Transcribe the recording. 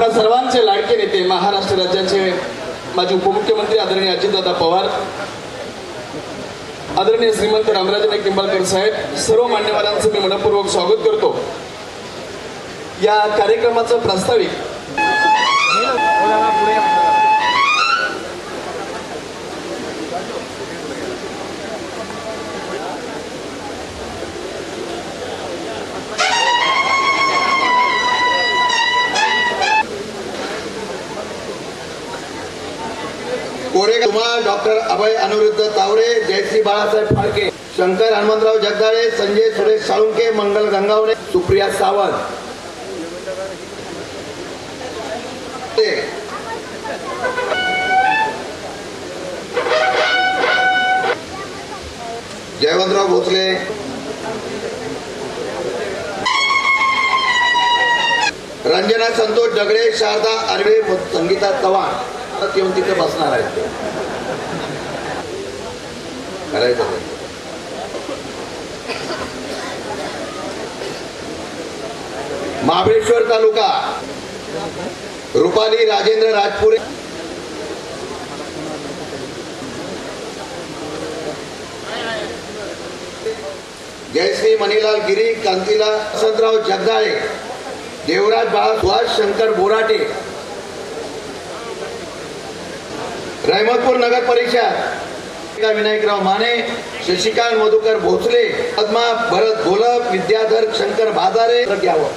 आपल्या सर्वांचे लाडके नेते महाराष्ट्र राज्याचे माजी उपमुख्यमंत्री आदरणीय अजितदादा पवार आदरणीय श्रीमंत रामराजे नाईक निंबाळकर साहेब सर्व मान्यवरांचं मी मनपूर्वक स्वागत करतो. या कार्यक्रमाचं प्रास्ताविक कोरेगाव कुमार डॉक्टर अभय अनिरुद्ध तावरे जयश्री बाळासाहेब फाळके शंकर हनुमंतराव जगदाळे संजय सुरेश साळुंके मंगल गंगावणे सुप्रिया सावंत. जयवंतराव भोसले. रंजना संतोष डगडे शारदा आर्वे संगीता चव्हाण. आता येऊन तिथे बसणार आहेत ते. करायचं महाबळेश्वर तालुका. रुपाली राजेंद्र राजपुरे. जयश्री मणिलाल गिरी कांतीला वसंतराव जगदाळे देवराज बाळ सुहास शंकर बोराटे रहमतपूर नगर परिषद विनायकराव माने शशिकांत मधुकर भोसले पद्मा भरत गोलप विद्याधर शंकर बाजारे घ्यावं